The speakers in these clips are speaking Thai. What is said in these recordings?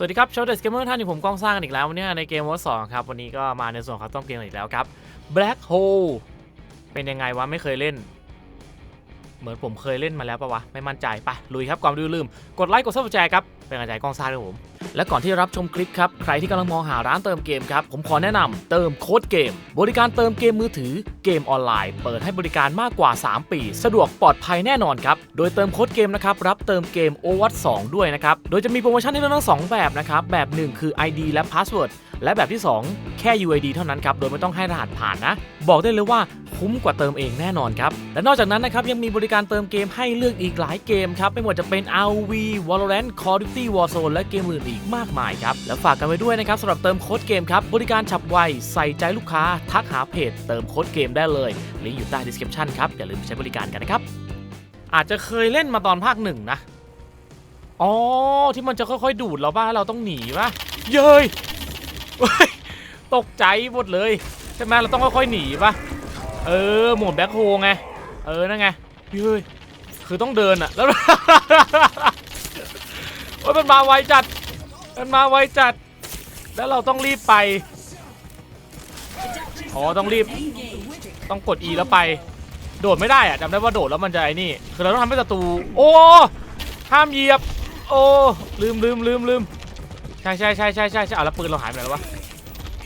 สวัสดีครับชาวเดสเกมเมอร์ท่านอยู่ผมกล้องสร้างกันอีกแล้ววันนี้ในเกมวอร์สองครับ วันนี้ก็มาในส่วนของต้องเกมอีกแล้วครับ Black Hole เป็นยังไงวะไม่เคยเล่น เหมือนผมเคยเล่นมาแล้วปะวะ ไม่มั่นใจไปลุยครับก่อนดูอย่าลืม กดไลค์กดซับสไครต์ครับ เป็นกำลังใจกล้องสร้างด้วยผม และก่อนที่จะรับชมคลิปครับ ใครที่กำลังมองหาร้านเติมเกมครับ ผมขอแนะนำเติมโค้ดเกม บริการเติมเกมมือถือเกมออนไลน์ เปิดให้บริการมากกว่า 3 ปี สะดวกปลอดภัยแน่นอนครับ โดยเติมโค้ดเกมนะครับ รับเติมเกม o w a t 2ด้วยนะครับ โดยจะมีโปรโมชั่นให้เลือกทั้งสองแบบนะครับ แบบหนึ่งคือ ID และ Password และแบบที่ 2 แค่ UID เท่านั้นครับ โดยไม่ต้องให้รหัสผ่านนะ บอกได้เลยว่าคุ้มกว่าเติมเองแน่นอนครับ และนอกจากนั้นนะครับ ยังมีบริการเติมเกมให้เลือกอีกหลายเกมครับ ไม่ว่าจะเป็น RV Valorant Call of Duty Warzone และเกมอื่นอีกมากมายครับ แล้วฝากกันไว้ด้วยนะครับสำหรับเติมโค้ดเกมครับ บริการฉับไว ใส่ใจลูกค้า ทักหาเพจ เติมโค้ดเกมได้เลยลิงก์อยู่ใต้ description ครับ อย่าลืมใช้บริการกันนะครับ อาจจะเคยเล่นมาตอนภาคหนึ่งนะ อ๋อ ที่มันจะค่อยๆ ดูดเราบ้าเราต้องหนีปะเย้ยตกใจหมดเลยใช่ไหมเราต้องค่อยๆหนีปะเออหมดแบ็คโฮไงเออนั่นไงเฮ้ยคือต้องเดินอะแล้วโอ้ยมันมาไวจัด มันมาไวจัด แล้วเราต้องรีบไป อ๋อต้องรีบ ต้องกด E แล้วไป โดดไม่ได้อะจำได้ว่าโดดแล้วมันจะไอ้นี่ คือเราต้องทำให้ศัตรู โอ้ ห้ามเหยียบ โอ้ ลืมลืมลืมลืมใช่ใช่ใช่ใช่ใช่ใช่เอาแล้วปืนเราหายไปไหนแล้ววะ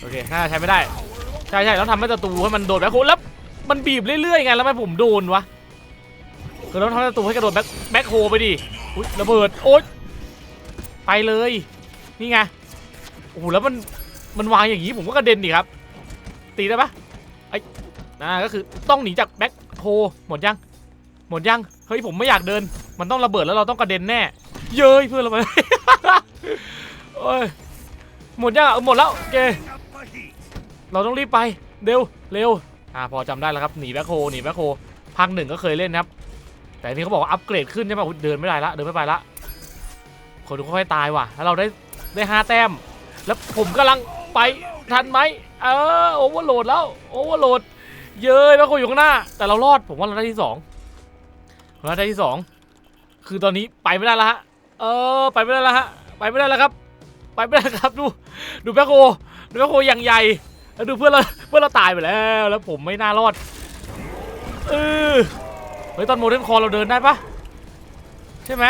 โอเค น่าจะใช้ไม่ได้ ใช่ใช่ต้องทำให้ศัตรูให้มันโดดแบ็คโฮแล้วมันบีบเรื่อยๆไง แล้วทำไมผมโดนวะ คือเราทำให้ศัตรูให้กระโดดแบ็คแบ็คโฮไปดิ อุ้ยระเบิด โอ๊ยไปเลย นี่ไงโอ้โหแล้วมันมันวางอย่างนี้ผมก็กระเด็นดิครับ ตีได้ปะไอ้น่าก็คือต้องหนีจากแบ็คโฮหมดยัง หมดยังเฮ้ยผมไม่อยากเดิน มันต้องระเบิดแล้วเราต้องกระเด็นแน่ เย้ยเพื่อนเราไปโอ้ยหมดยังอะหมดแล้วเคเราต้องรีบไปเร็วเร็วอ่าพอจำได้แล้วครับหนีแบ็คโฮหนีแบ็คโฮภาคหนึ่งก็เคยเล่นนะครับ แต่อันนี้เขาบอกว่าอัปเกรดขึ้นใช่ไหมเดินไม่ได้ละเดินไม่ไปละคนดูค่อยตายว่ะ แล้วเราได้ ได้ห้าแต้ม แล้วผมกำลังไปทันไหมเออโอเวอร์โหลดแล้วโอเวอร์โหลด เย้ยแบ็คโฮอยู่ข้างหน้า แต่เรารอดผมว่าเราได้ที่สองเราได้ที่สองคือตอนนี้ไปไม่ได้แล้วฮะเออไปไม่ได้แล้วฮะไปไม่ได้แล้วครับ ไปไม่ได้ครับดูดูแบ็คโฮดูแบ็คโฮอย่างใหญ่แล้วดูเพื่อนเราเพื่อนเราตายไปแล้ว แล้วผมไม่น่ารอดเออเฮ้ยตอนโมเดิร์นคอเราเดินได้ปะใช่ไหม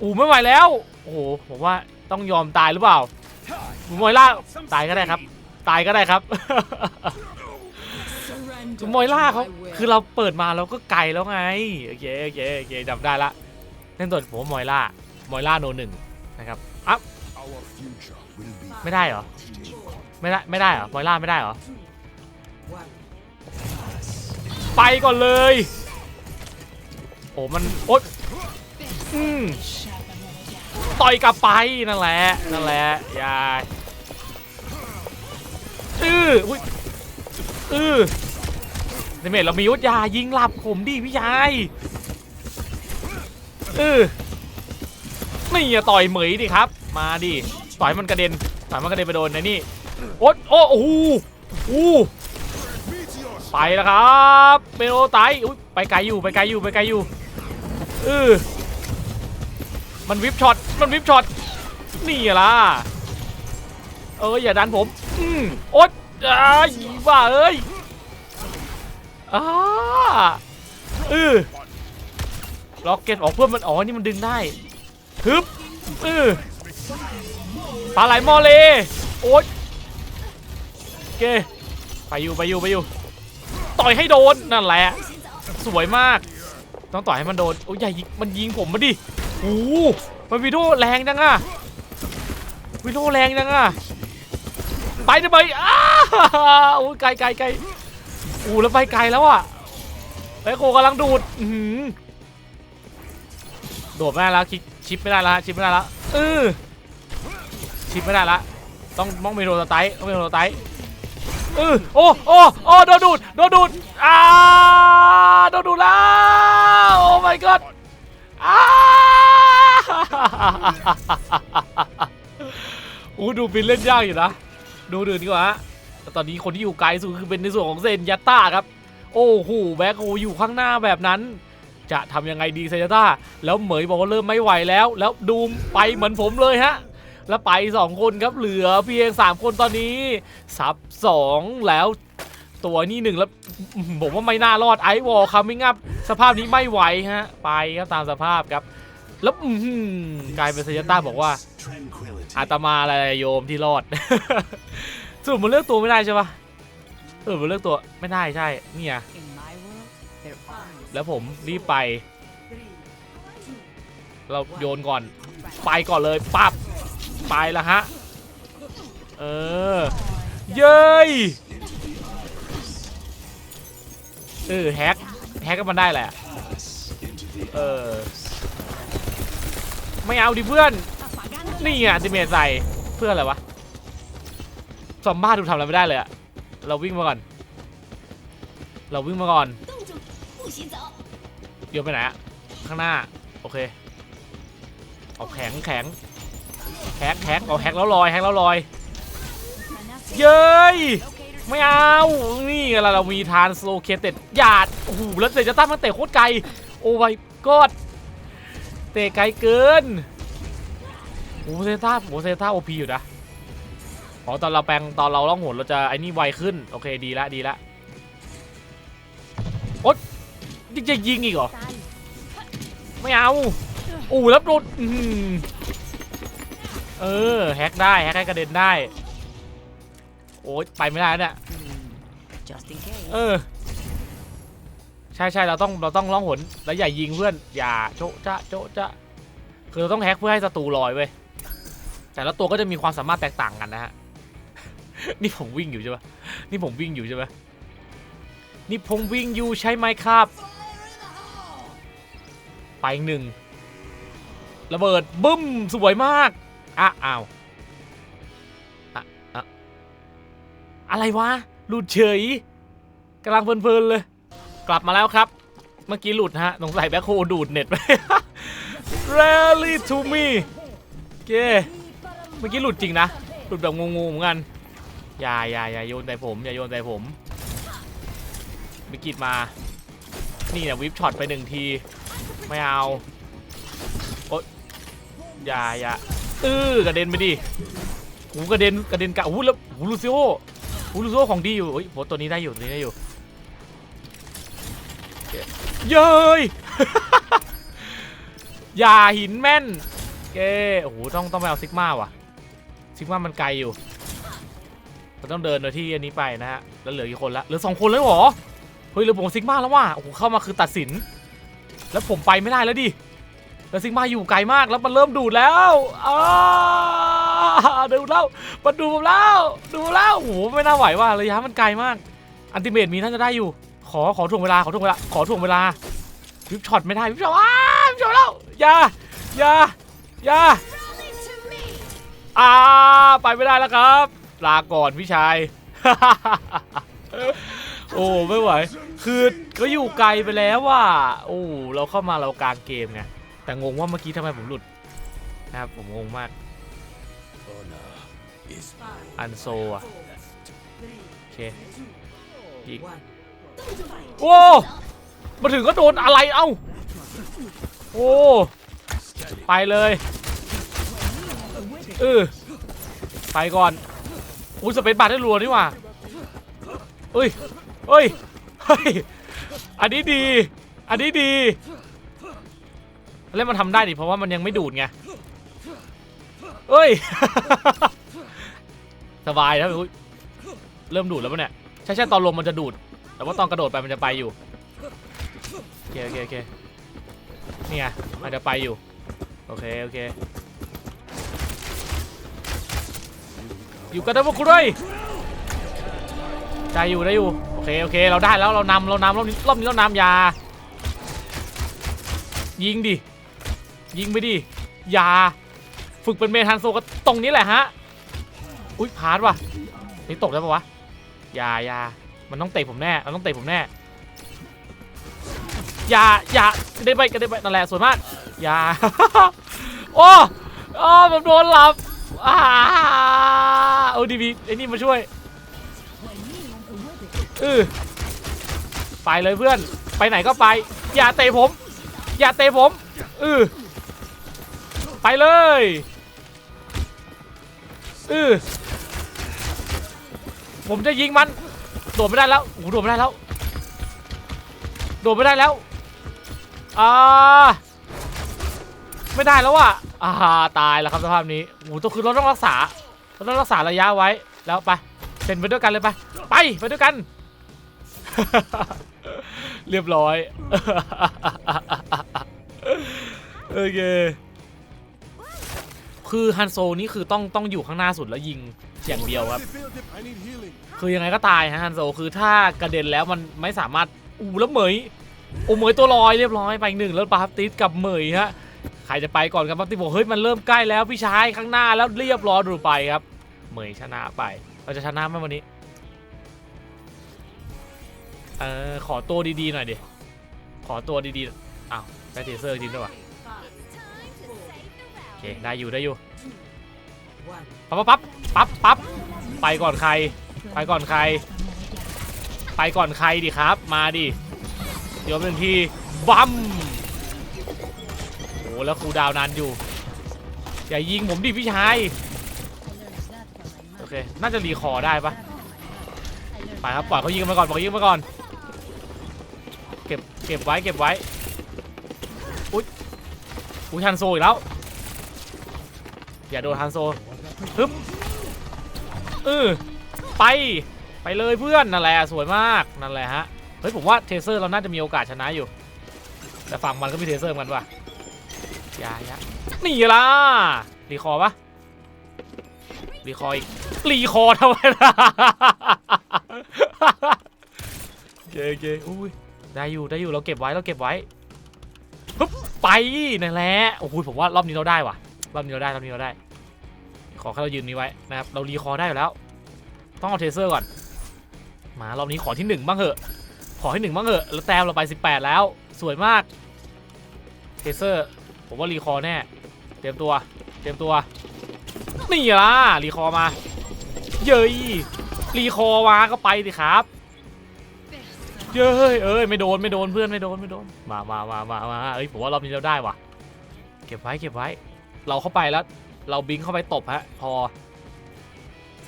อูไม่ไหวแล้ว โอ้โหผมว่าต้องยอมตายหรือเปล่าผมมอยล่าตายก็ได้ครับ ตายก็ได้ครับคือมอยล่าเขาคือเราเปิดมาเราก็ไกลแล้วไงโอเคโอเคโอเคจำได้ละเล่นตัวผมมอยล่ามอยล่าโนหนึ่งนะครับอะไม่ได้เหรอไม่ได้ไม่ได้เหรอมอยล่าไม่ได้เหรอไปก่อนเลย โอ้มันโอ๊ยอืม ต่อยกลับไปนั่นแหละนั่นแหละยาอืออุ้ยอือในเมทเรามีวุฒยายิงหลับผมดิพี่ชายอือนี่อย่าต่อยเหมยดิครับ มาดิต่อยมันกระเด็นต่อยมันกระเด็นไปโดนในนี่โอ๊ยโอ้โอ้โหโอ้ไปแล้วครับเปโอไตอุ๊ยไปไกลอยู่ไปไกลอยู่ไปไกลอยู่เออมันวิปช็อต มันวิปช็อตนี่ล่ะเอออย่าดันผมอืมโอ๊ยอ้ายบ้าเอ้ยอ้าเออล็อกเก็ตออกเพื่อมันอ๋อนี่มันดึงได้ฮึบเออปลาไหลมอเลโอ๊ยโอเคไปอยู่ไปอยู่ไปอยู่ต่อยให้โดนนั่นแหละ สวยมาก ต้องต่อยให้มันโดนโอ้ยอย่มันยิงผมมาดิโอ้ โหมันวิโดแรงจังอะวิโดแรงจังอะไปทำไมอ้าโอ้ยไกลไกลไกลโอ้แล้วไปไกลแล้วอะไอโคกำลังดูดหือโดดไม่ได้แล้วชิปไม่ได้แล้วชิปไม่ได้แล้วเออชิปไม่ได้ละต้องต้องมีโรตไตต้องมีโรตไตต์เออโอ้โอ้โอ้โดนดูดโดนดูดอ่าโดนดูดแล้วโอ้ my god อ่า อู้ดูฟินเล่นยากอยู่นะ ดูเดือดดีกว่าฮะตอนนี้คนที่อยู่ไกลสุดคือเป็นในส่วนของเซนยัตตาครับ โอ้โหแบ็คโออยู่ข้างหน้าแบบนั้น จะทำยังไงดีเซยต้าแล้วเหมยบอกว่าเริ่มไม่ไหวแล้ว แล้วดูมไปเหมือนผมเลยฮะแล้วไป 2 คนครับเหลือเพียง 3 คนตอนนี้ซับ 2 แล้วตัวนี้หนึ่งแล้วผมว่าไม่น่ารอดไอวอลครับไม่งับสภาพนี้ไม่ไหวฮะ ไปครับตามสภาพครับ แล้วอื้อหือกลายเป็นเซยต้าบอกว่า อาตมาอะไรโยมที่รอดสรุปมันเลือกตัวไม่ได้ใช่ปะสรุปมันเลือกตัวไม่ได้ใช่ เนี่ยแล้วผมรีบไป เราโยนก่อน ไปก่อนเลยปั๊บไปแล้วฮะ เออ เย้ยเออแฮกแฮกก็มันได้แหละ เออ ไม่เอาดิเพื่อน นี่ไงะดิเมจใส่เพื่ออะไรวะซอมบ้าดูทำอะไรไม่ได้เลยอะเราวิ่งมาก่อน เราวิ่งมาก่อนเดี๋ยวไปไหนอะข้างหน้า โอเค เอาแข็งแข็งแฮกแฮกเอาแฮกแล้วลอยแฮกแล้วลอย เย้ยไม่เอา นี่อะไรเรามีทานสโลเคเต็ดหยาดโอ้โหแล้วร็จจะตั้งมันเตะโคตรไกล โอ้ยกอด เตะไกลเกินโอ้เซต้าโอ้เซต้าโอพีอยู่นะอ๋อตอนเราแปลงตอนเราล่องหนเราจะไอ้นี่ไวขึ้น โอเคดีละดีละโอ๊ยยังจะยิงอีกเหรอ ไม่เอาอู้แล้วโดนอื้อหือเออแฮกได้แฮกให้กระเด็นได้ โอ๊ยไปไม่ได้แล้วเนี่ย Just in case. เออ ใช่ใช่เราต้องเราต้องล่องหนแล้วอย่ายิงเพื่อนอย่าโจะจะโจะจะคือเราต้องแฮกเพื่อให้ศัตรูลอยเว้ยแต่ละตัวก็จะมีความสามารถแตกต่างกันนะฮะ นี่ผมวิ่งอยู่ใช่ปะนี่ผมวิ่งอยู่ใช่ปะนี่ผมวิ่งอยู่ใช่ไหมครับ ไปอีกหนึ่งระเบิดบึ้มสวยมากอะอ้าวอะอะอะไรวะหลุดเฉยกำลังเพลินๆเลย กลับมาแล้วครับ เมื่อกี้หลุดฮะสงสัยแบ็คโฮดูดเน็ตไป Rally to me เคเมื่อกี้หลุดจริงนะ หลุดแบบงงๆเหมือนกันอย่าอย่าอย่าโยนใส่ผมอย่าโยนใส่ผมมิกิดมา นี่เนี่ยวิปช็อตไปหนึ่งที ไม่เอาโอ๊ยอย่าอย่าเออกระเด็นไปดิหูกระเด็นกระเด็นกะหูแล้วหูลูซิโอหูลูซิโอของดีอยู่เฮ้ยโหตัวนี้ได้อยู่ตัวนี้ได้อยู่ เย้ยอย่าหินแม่นเกโอ้โหต้องต้องไปเอาซิกมาว่ะซิกมามันไกลอยู่เราต้องเดินโดยที่อันนี้ไปนะฮะแล้วเหลือกี่คนละเหลือสองคนแล้วหรอเฮ้ยเหลือผมซิกมาแล้วว่ะโอ้โหเข้ามาคือตัดสิน แล้วผมไปไม่ได้แล้วดิแล้วซิงมาอยู่ไกลมากแล้วมันเริ่มดูดแล้วอ้าดูแล้วมันดูผมแล้ว ดูแล้วโอ้โหไม่น่าไหวว่ะระยะมันไกลมาก อันติเมตมีน่าจะได้อยู่ อขอถ่วงเวลาขอถ่วงเวลาขอถ่วงเวลาวิปช็อตไม่ได้วิปช็อตอ้าวิปช็อตแล้วอย่าอย่าอย่าอ่าไปไม่ได้แล้วครับ ลาก่อนพี่ชาย โอ้ไม่ไหว คือเขาอยู่ไกลไปแล้วว่ะโอ้เราเข้ามาเรากลางเกมไงแต่งงว่าเมื่อกี้ทำไมผมหลุดนะครับผมงงมาก honor is อันโซอะโอเคอีก โอ้มาถึงก็โดนอะไรเอ้า โอ้ ไปเลยเออไปก่อนอุ้ยสเปซบาร์ได้รัวนี่ว่าเอ้ยเอ้ยเฮ้ย อันนี้ดี อันนี้ดี แล้วมันทำได้ดิเพราะว่ามันยังไม่ดูดไงเอ้ย สบายแล้วเริ่มดูดแล้วปะเนี่ย ใช่ใช่ตอนลมมันจะดูด แต่ว่าตอนกระโดดไปมันจะไปอยู่โอเคโอเคโอเคนี่ไงมันจะไปอยู่โอเคโอเคอยู่กันได้พวกคุณด้วยได้อยู่ได้อยู่โอเคโอเคเราได้แล้วเรานำเรานำรอบนี้รอบนี้เรานำยา ยิงดิยิงไปดิยาฝึกเป็นเมทันโซก็ตรงนี้แหละฮะอุ้ยพาร์ทว่ะนี่ตกได้ปะวะยายา มันต้องเตะผมแน่ มันต้องเตะผมแน่ อย่า อย่ากระเด็นไปกระเด็นไปนั่นแหละสวยมาก อย่า โอ้โอ้ผมโดนหลับอ่าโอ้ดีบีไอ้นี่มาช่วยเออไปเลยเพื่อน ไปไหนก็ไป อย่าเตะผม อย่าเตะผมอือไปเลยอือผมจะยิงมัน โดดไม่ได้แล้วโอ้โหโดดไม่ได้แล้ว โดดไม่ได้แล้วอ่าไม่ได้แล้วว่ะอ่าตายแล้วครับสภาพนี้โอ้โหต้องคือเราต้องรักษาเราต้องรักษาระยะไว้แล้วไปเซ็นไปด้วยกันเลยไปไปไปด้วยกัน เรียบร้อยโอเค คือฮันโซนี่คือต้องต้องอยู่ข้างหน้าสุดแล้วยิงอย่างเดียวครับ คือยังไงก็ตายฮะฮันโซคือถ้ากระเด็นแล้วมันไม่สามารถอูแล้วเหมยอ้เหมยตัวลอยเรียบร้อยไปหนึ่งแล้วปาติสกับเหมยฮะใครจะไปก่อนครับปาติสบอกเฮ้ยมันเริ่มใกล้แล้วพี่ชายข้างหน้าแล้วเรียบร้อยดูไปครับ เหมยชนะไป เราจะชนะไหมวันนี้เออขอตัวดีๆหน่อยดิขอตัวดีๆอ้าวได้เทเซอร์จริงด้วยวะ เคได้อยู่ได้อยู่ปั๊บปั๊บปั๊บปั๊บไปก่อนใคร ไปก่อนใคร ไปก่อนใครดิครับ มาดิเดี๋ยวหนึ่งทีบัมโอ้แล้วครูดาวนานอยู่ อย่ายิงผมดิพี่ชาย โอเค น่าจะรีคอได้ปะไปครับปล่อยเขายิงมาก่อนปล่อยยิงมาก่อน เก็บเก็บไว้เก็บไว้ อุ๊ยอุ๊ยทันโซอีกแล้ว อย่าโดนทันโซฮึบเออไปไปเลยเพื่อนนั่นแหละสวยมากนั่นแหละฮะเฮ้ยผมว่าเทเซอร์เราน่าจะมีโอกาสชนะอยู่ แต่ฝั่งมันก็มีเทเซอร์เหมือนกันว่ะอยาอยานี่ล่ะรีคอปะรีคออีกรีคอทำไมล่ะเคโอเคอุ้ยได้อยู่ได้อยู่เราเก็บไว้เราเก็บไว้ปึ๊บไปนั่นแหละโอ้โหผมว่ารอบนี้เราได้ว่ะรอบนี้เราได้รอบนี้เราได้ ขอแค่เรายืนนี้ไว้นะครับ เรารีคอร์ได้อยู่แล้ว ต้องเอาเทเซอร์ก่อน มารอบนี้ขอที่หนึ่งบ้างเหอะ ขอให้หนึ่งบ้างเหอะแล้วแต้มเราไป 18 แล้ว สวยมาก เทเซอร์ ผมว่ารีคอร์แน่ เตรียมตัว เตรียมตัว นี่ล่ะ รีคอร์มา เย้ย รีคอร์มาก็ไปสิครับเย้ยเอ้ยไม่โดนไม่โดนเพื่อนไม่โดนไม่โดนมามามามามาเอ้ยผมว่ารอบนี้เราได้ว่ะ เก็บไว้เก็บไว้ เราเข้าไปแล้ว เราบิงเข้าไปตบฮะพอ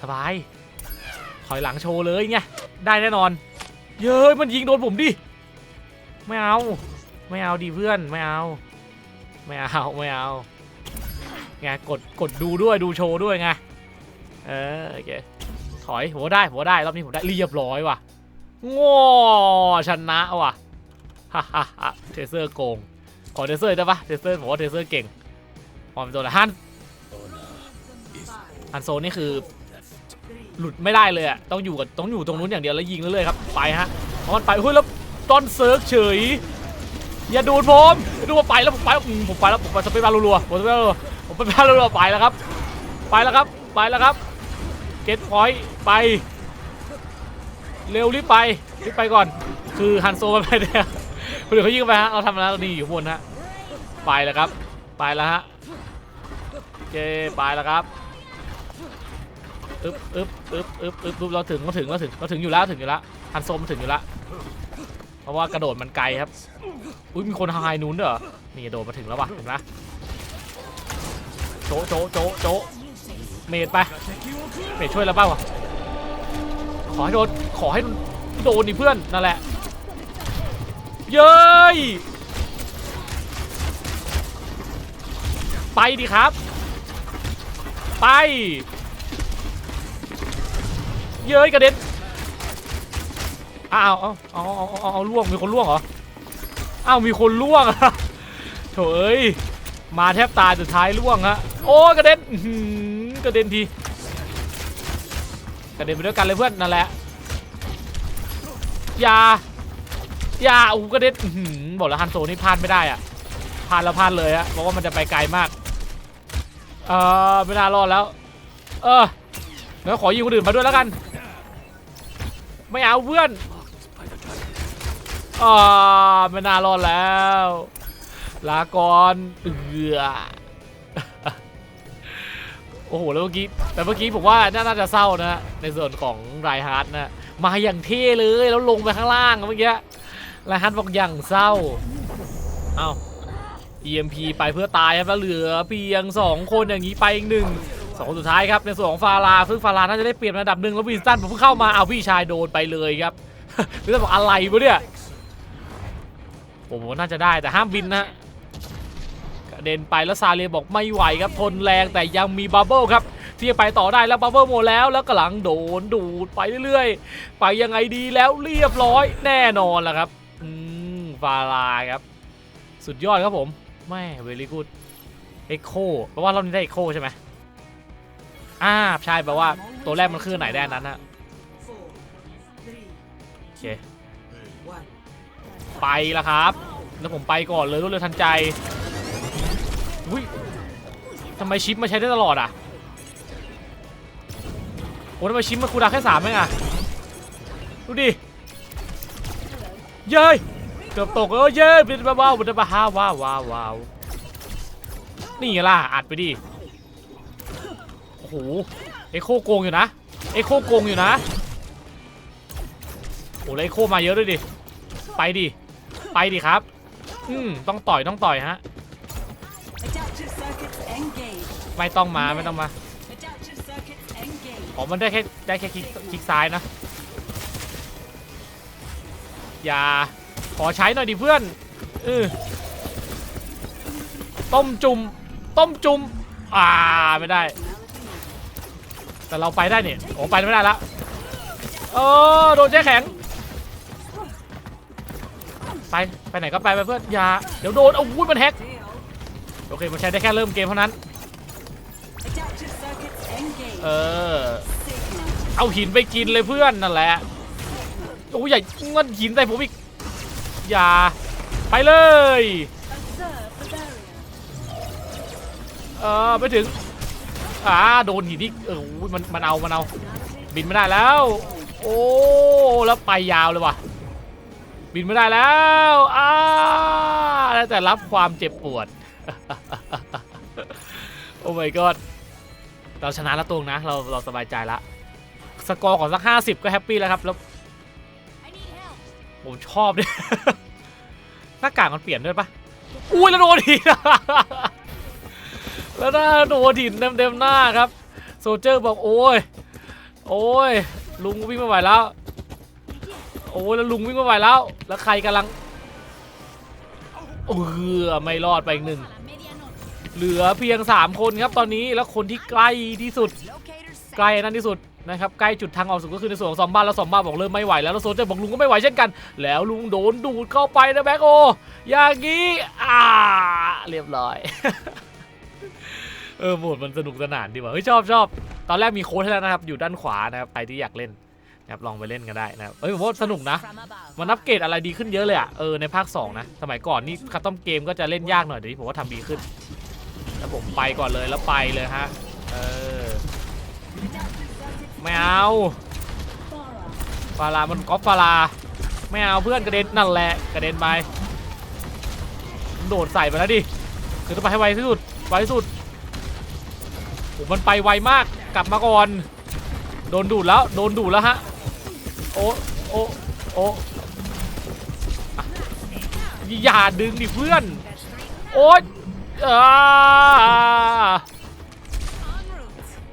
สบาย ถอยหลังโชว์เลยไงได้แน่นอน เย้ยมันยิงโดนผมดิ ไม่เอา ไม่เอาดิเพื่อนไม่เอา ไม่เอาไม่เอาไงกดกดดูด้วยดูโชว์ด้วยไงเออโอเคถอยผมว่าได้ผมว่าได้รอบนี้ผมได้เรียบร้อยว่ะง้อชนะว่ะฮ่าฮ่าฮ่าเทเซอร์โกงขอเทเซอร์ได้ปะเทเซอร์ผมว่าเทเซอร์เก่งพอเป็นตัวละฮัน ฮันโซนี่คือ หลุดไม่ได้เลยอะต้องอยู่กับต้องอยู่ตรงนู้นอย่างเดียวแล้วยิงเรื่อยๆครับไปฮะพราะมันไปเฮ้ยแล้วตอนเซิร์ฟเฉยอย่าดูดผมดูว่าไปแล้วผมไปแล้วผมไปแล้วผมไปสเปซบาร์รัวๆผมสเปซบาร์รัวผมไปบาร์รัวไปแล้วครับ ไปแล้วครับไปแล้วครับเก็ตพอยต์ไป เร็วรีบไปรีบไปก่อน คือฮันโซมันไปเนี่ยคนอื่นเขายิงไปฮะเราทำแล้วเราดีอยู่บนฮะไปแล้วครับ ไปแล้วฮะโอเคไปแล้วครับ อึ๊บอึ๊บอึ๊บอึ๊บอึ๊บเราถึงเราถึงเราถึงเราถึงอยู่แล้วถึงอยู่แล้วฮันโซมถึงอยู่แล้วเพราะว่ากระโดดมันไกลครับอุ้ยมีคนไฮนู้นด้วยเหรอนี่กระโดดมาถึงแล้ววะเห็นไหมโจะโจะโจะโจะเมดไปเมดช่วยเราบ้างวะขอให้โดนขอให้โดนดิเพื่อนนั่นแหละเย้ยไปดิครับ ไป เย้ยกระเด็นอ้าวเอาเอาเอาเอาเอาล่วงมีคนล่วงเหรออ้าวมีคนล่วงอะโถเอ้ยมาแทบตายสุดท้ายล่วงฮะโอ้กระเด็นกระเด็นทีกระเด็นไปด้วยกันเลยเพื่อนนั่นแหละอย่าอย่าอูกระเด็นหือบอกแล้วฮันโซนี่พลาดไม่ได้อะพลาดแล้วพลาดเลยอะเพราะว่ามันจะไปไกลมากเออไม่น่ารอดแล้ว เออแล้วขอยิงคนอื่นมาด้วยแล้วกัน ไม่เอาเพื่อนอ่าไม่น่ารอดแล้ว ลาก่อนเอือโอ้โห แล้วเมื่อกี้ แต่เมื่อกี้ผมว่าน่าจะเศร้านะ ในส่วนของไรฮาร์ดนะ มาอย่างเท่เลย แล้วลงไปข้างล่างเมื่อกี้ไรฮาร์ดบอกอย่างเศร้า เอ้า EMP ไปเพื่อตายครับแล้วเหลือเพียง 2 คนอย่างนี้ไปอีกหนึ่ง สองคนสุดท้ายครับในส่วนของฟาราซึ่งฟาราน่าจะได้เปลี่ยนระดับหนึ่งแล้ววินสตันผมเพิ่งเข้ามาเอาพี่ชายโดนไปเลยครับวินสตันบอกอะไรวะเนี่ยผมว่าน่าจะได้แต่ห้ามบินนะกระเด็นไปแล้วซาเลียบอกไม่ไหวครับทนแรงแต่ยังมีบับเบิลครับที่จะไปต่อได้แล้วบับเบิลหมดแล้วแล้วกำลังโดนดูดไปเรื่อยๆ ไปยังไงดีแล้วเรียบร้อยแน่นอนละครับอืมฟาลาครับ สุดยอดครับผมแม่เวลี่กูดเอ็กโคแปลว่าเรอบนี้ได้เอ็กโคใช่ไหม อ่าใช่แปลว่าตัวแรกมันคือไหนได้นนั้นนะโอเคไปแล้วครับ แล้วผมไปก่อนเลยรวดเร็วทันใจอุ้ยทำไมชิปมาใช้ได้ตลอดอะโอ้ทำไมชิปมันคูลดาวแค่สามเองอะดูดิเย้ยเกือบตกแล้วเย้ยเป็นบ้าบ้าเป็นบ้าฮ่าว้าวว้าวว้าวนี่ล่ะอัดไปดิ อ้โหเอ็กโคโกงอยู่นะเอ็กโคโกงอยู่นะโอ้แล้วเอ็กโคมาเยอะด้วยดิไปดิไปดิครับ อืมต้องต่อยต้องต่อยฮะไม่ต้องมาไม่ต้องมาขอ๋อมันได้แค่ได้แค่คลิกคลิกซ้ายนะอย่าขอใช้หน่อยดิเพื่อนเออต้มจุ่มต้มจุ่มอ่าไม่ได้ แต่เราไปได้เนี่ยโอ้ไปไม่ได้ละเออโดนแช่แข็ง ไปไปไหนก็ไปไปเพื่อนอย่าเดี๋ยวโดนเอาวุ้ยมันแฮกโอเคมันใช้ได้แค่เริ่มเกมเท่านั้น เออ เอาหินไปกินเลยเพื่อนนั่นแหละโอ้ยใหญ่งันหินใส่ผมอีกอย่าไปเลย เออไปถึง อ่าโดนหินอีกเออมันมันเอามันเอา บินไม่ได้แล้ว โอ้แล้วไปยาวเลยว่ะ บินไม่ได้แล้วอ้าได้แต่รับความเจ็บปวด โอ้ my god เราชนะแล้วตรงนะ เราเราสบายใจละสกอร์ของสัก50ก็แฮปปี้แล้วครับแล้วผมชอบเนี่ยหน้ากากมันเปลี่ยนด้วยปะอุ้ยแล้วโดนหิน แล้วหน้าโดนหินเต็มๆหน้าครับ โซเจอร์บอกโอ้ย โอ้ย ลุงวิ่งไม่ไหวแล้ว โอ้ยแล้วลุงวิ่งไม่ไหวแล้ว แล้วใครกำลังเออไม่รอดไปอีกหนึ่ง เหลือเพียง 3 คนครับตอนนี้แล้วคนที่ใกล้ที่สุด ใกล้นั่นที่สุดนะครับใกล้จุดทางออกสุดก็คือในส่วนของซอมบ้าแล้วซอมบ้าบอกเริ่มไม่ไหวแล้วแล้วโซเจอร์บอกลุงก็ไม่ไหวเช่นกัน แล้วลุงโดนดูดเข้าไปนะแบ็คโออย่างนี้อ่าเรียบร้อย เออโหมดมันสนุกสนานดีว่ะเฮ้ยชอบชอบตอนแรกมีโค้ดให้แล้วนะครับ อยู่ด้านขวานะครับใครที่อยากเล่นนะครับลองไปเล่นกันได้นะครับเอ้ยผมว่าสนุกนะ มันอัปเกรดอะไรดีขึ้นเยอะเลยอะเออในภาค 2 นะ สมัยก่อนนี่คัสตอมเกมก็จะเล่นยากหน่อยเดี๋ยวนี้ผมว่าทำดีขึ้น แล้วผมไปก่อนเลยแล้วไปเลยฮะเออไม่เอาฟารามันก๊อปฟาราไม่เอาเพื่อนกระเด็นนั่นแหละกระเด็นไปโดดใส่ไปแล้วดิคือต้องไปให้ไวที่สุดไวที่สุด โอ้มันไปไวมากกลับมาก่อน โดนดูดแล้วโดนดูดแล้วฮะ โอ้โอ้โอ้อะอย่าดึงดิเพื่อน โอ๊ย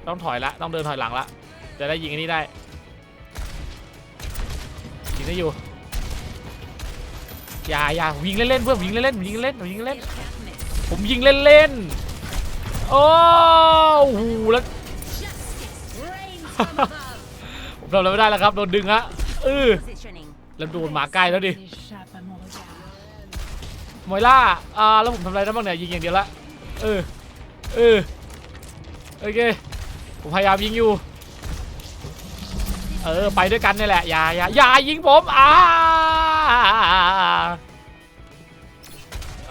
ต้องถอยละต้องเดินถอยหลังละจะได้ยิงอันนี้ได้ยิงได้อยู่อย่าอย่าผมยิงเล่นๆเพื่อนผมยิงเล่นๆผมยิงเล่นๆผมยิงเล่นๆผมยิงเล่นๆ โอ้โหแล้ว ผมทำอะไรไม่ได้แล้วครับโดนดึงฮะเออ Positioning. แล้วโดนหมาใกล้แล้วดิมอยล่าอ่าแล้วผมทำอะไรได้บ้างเนี่ยยิงอย่างเดียวละเออเออโอเคผมพยายามยิงอยู่ เออไปด้วยกันนี่แหละอย่าอย่าอย่ายิงผมอ่า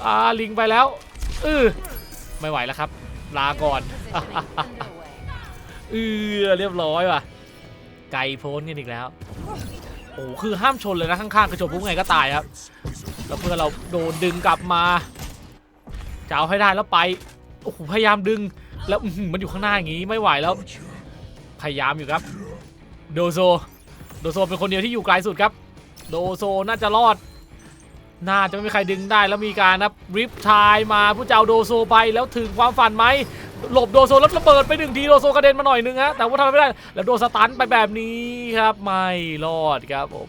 อ่าลิงไปแล้วเออไม่ไหวแล้วครับ ลาก่อน เออเรียบร้อยว่ะ ไกลโพ้นกันอีกแล้ว โอ้โหคือห้ามชนเลยนะข้างๆคือชนปุ๊บไงก็ตายครับ แล้วเพื่อนเราโดนดึงกลับมาจะเอาให้ได้แล้วไป โอ้โหพยายามดึง แล้วมันอยู่ข้างหน้าอย่างงี้ไม่ไหวแล้ว พยายามอยู่ครับ โดโซ โดโซเป็นคนเดียวที่อยู่ไกลสุดครับ โดโซน่าจะรอด น่าจะไม่มีใครดึงได้แล้วมีการนะริฟทายมาผู้เจ้าโดโซไปแล้วถึงความฝันไหมหลบโดโซแล้วระเบิดไปหนึ่งทีโดโซกระเด็นมาหน่อยนึงฮะแต่ว่าทำอะไรไม่ได้แล้วโดนสตันไปแบบนี้ครับไม่รอดครับผม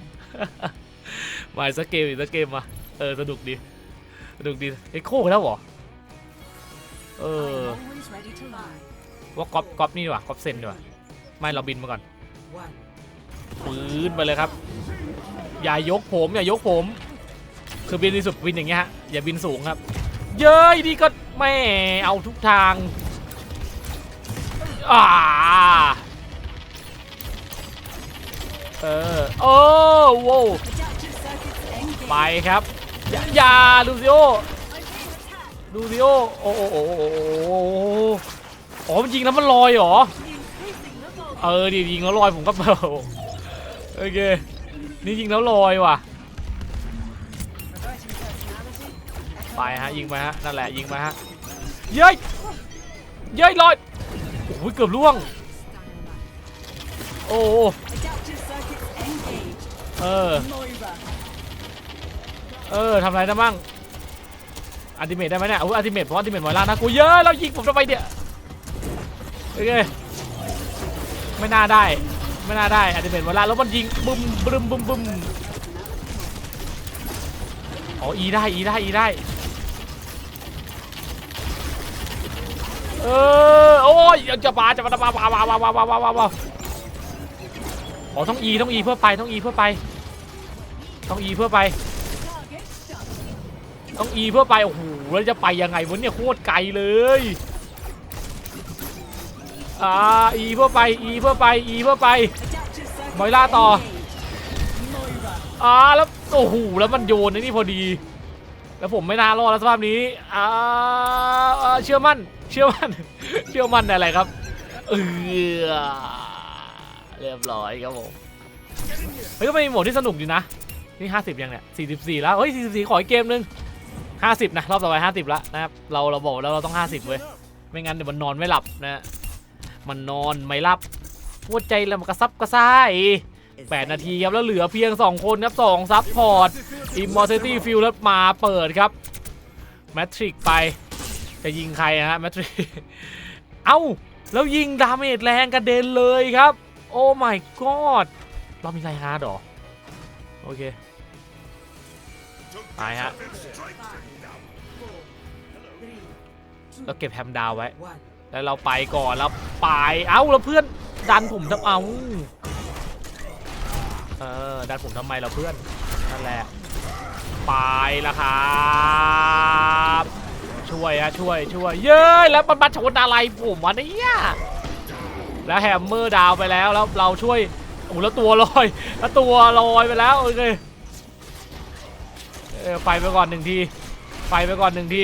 มาอีกสักเกมอีกสักเกมมาเออสนุกดีสนุกดีเอ็กโคไปแล้วเหรอเออ Always ready to lie. ว่าก๊อปก๊อปนี่ดีกว่าก๊อปเซนดีกว่าไม่เราบินมาก่อนปืนไปเลยครับ อย่ายกผมอย่ายกผม คือบินที่สุดบินอย่างเงี้ยฮะอย่าบินสูงครับ เย้ยนี่ก็แม่เอาทุกทางอ่าเออโอ้โว้ว Adaptive circuits engaged. ไปครับอย่าอย่าลูซิโอลูซิโอโอ้โอ้โอ้โอ้โอ้อ๋อมันยิงแล้วมันลอยเหรอ เออดิยิงแล้วลอยผมก็เปิดโอเค นี่ยิงแล้วลอยว่ะ ไปฮะยิงไปฮะนั่นแหละยิงไปฮะเย้ยเย้ยลอยโอ้ยเกือบล่วงโอ้เออเออทำอะไรได้บ้างอัลติเมทได้ไหมเนี่ยอุ้ยอัลติเมทเพราะอัลติเมทมอยล่านะกูเยอะแล้วยิงผมทำไมเนี่ยโอเคไม่น่าได้ไม่น่าได้อัลติเมทมอยล่าแล้วมันยิงบึ้มบึ้มบึ้มบึ้มอ๋ออีได้อีได้อีได้ เออโอ้ยจะปาจะปาปาปาปาปาปาปาปาปาปาอ๋อต้องอีต้องอีเพื่อไปต้องอีเพื่อไปต้องอีเพื่อไปต้องอีเพื่อไปโอ้โหแล้วจะไปยังไงวะเนี่ยโคตรไกลเลยอ่าอีเพื่อไปอีเพื่อไปอีเพื่อไป Adaptive circuits Moira ต่ออ่าแล้วโอ้โหแล้วมันโยนไอ้นี่พอดี แล้วผมไม่น่ารอดแล้วสภาพนี้อ่าเชื่อมั่น เชื่อมั่น เชื่อมั่นอะไรครับ เออเรียบร้อยครับผม เฮ้ยก็เป็นโหมดที่สนุกดีนะ นี่ 50 ยังเนี่ย44 แล้ว เฮ้ย 44 ขออีกเกมนึง 50 นะ รอบต่อไป 50 แล้วนะครับ เราเราบอกแล้วเราต้อง 50 เว้ย ไม่งั้นเดี๋ยวมันนอนไม่หลับนะ มันนอนไม่หลับหัวใจเรามันกระซับกระซ่าย 8 นาทีครับ แล้วเหลือเพียง 2 คนครับ2ซับพอร์ต Immortality Field แล้วมาเปิดครับ Matrix ไปจะยิงใครอะฮะ Matrix เอ้า แล้วยิงดาเมจแรงกระเด็นเลยครับ โอ้ my god เรามีไลฮาร์ดหรอ โอเคไปฮะเราเก็บแฮมดาวไว้ แล้วเราไปก่อนแล้วไป เอ้า แล้วเพื่อนดันผมทำเอา ออดันผมทำไมเราเพื่อนนั่นแหละไปแล้วครับช่วยอะช่วยช่วยเย้ยแล้วมันมาชนอะไรผมวะเนี่ยแล้วแฮมเมอร์ดาวไปแล้วแล้วเราช่วยโอ้แล้วตัวลอยแล้วตัวลอยไปแล้วโอเคเออไปไปก่อนหนึ่งทีไปไปก่อนหนึ่งที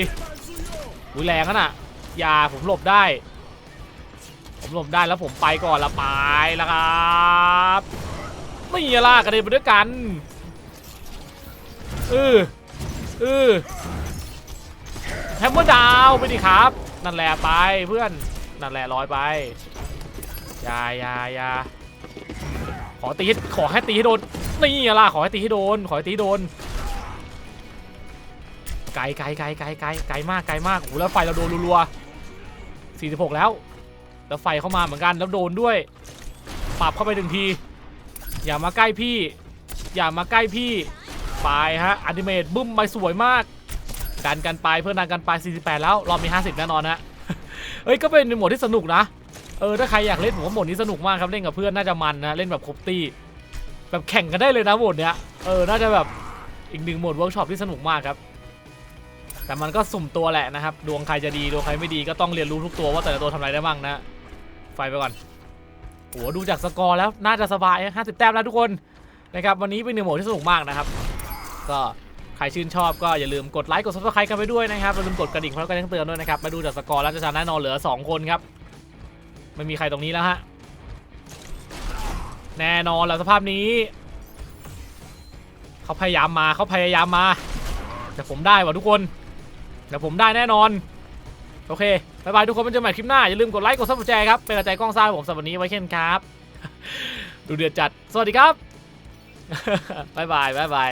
อุ้ยแรงขนาดอย่าผมหลบได้ ผมหลบได้แล้วผมไปก่อนละไปแล้วครับ ไม่มีล่ะกระเด็นไปด้วยกันเออเออแฮมเมอร์ดาวไปดิครับ นั่นแหละไปเพื่อน นั่นแหละลอยไปยายายาขอตีขอให้ตีให้โดน นี่ล่ะขอให้ตีให้โดน ขอให้ตีโดน ไกลไกลไกลไกลไกลไกลมากไกลมากโอ้โหแล้วไฟเราโดนรัวๆ46 แล้ว แล้วไฟเข้ามาเหมือนกันแล้วโดนด้วย ปรับเข้าไปหนึ่งที อย่ามาใกล้พี่ อย่ามาใกล้พี่ไปฮะอนิเมตบึ้มไปสวยมากดันกันไปเพื่อนันกันไป 48 แล้ว รอบนี้50 แน่นอนนะเฮ้ยก็เป็นโหมดที่สนุกนะ เออถ้าใครอยากเล่นผมว่าโหมดนี้สนุกมากครับเล่นกับเพื่อนน่าจะมันนะเล่นแบบครบตีแบบแข่งกันได้เลยนะโหมดเนี้ยเออน่าจะแบบอีกหนึ่งโหมดเวิร์กช็อปที่สนุกมากครับ แต่มันก็สุ่มตัวแหละนะครับ ดวงใครจะดีดวงใครไม่ดีก็ต้องเรียนรู้ทุกตัวว่าแต่ละตัวทำอะไรได้บ้างนะ ไฟไปก่อน โหดูจากสกอร์แล้วน่าจะสบาย50แต้มแล้วทุกคนนะครับวันนี้เป็นหนึ่งโหมดที่สนุกมากนะครับ ก็ใครชื่นชอบก็อย่าลืมกดไลค์กดซับสไครต์กันไปด้วยนะครับอย่าลืมกดกระดิ่งเพื่อการแจ้งเตือนด้วยนะครับมาดูจากสกอร์แล้วจะชนะแน่นอนเหลือ 2 คนครับไม่มีใครตรงนี้แล้วฮะแน่นอนแล้วสภาพนี้เขาพยายามมาเขาพยายามมาแต่ผมได้ว่ะทุกคนแต่ผมได้แน่นอน โอเคบายบายทุกคนไปเจอกันใหม่คลิปหน้า อย่าลืมกดไลค์กดซับสไครต์ครับ เป็นกำลังใจกล้องซ่างห้ผมสำหรับวันนี้ไว้เช่นครับ ดูเดือดจัด สวัสดีครับบายบายบายบาย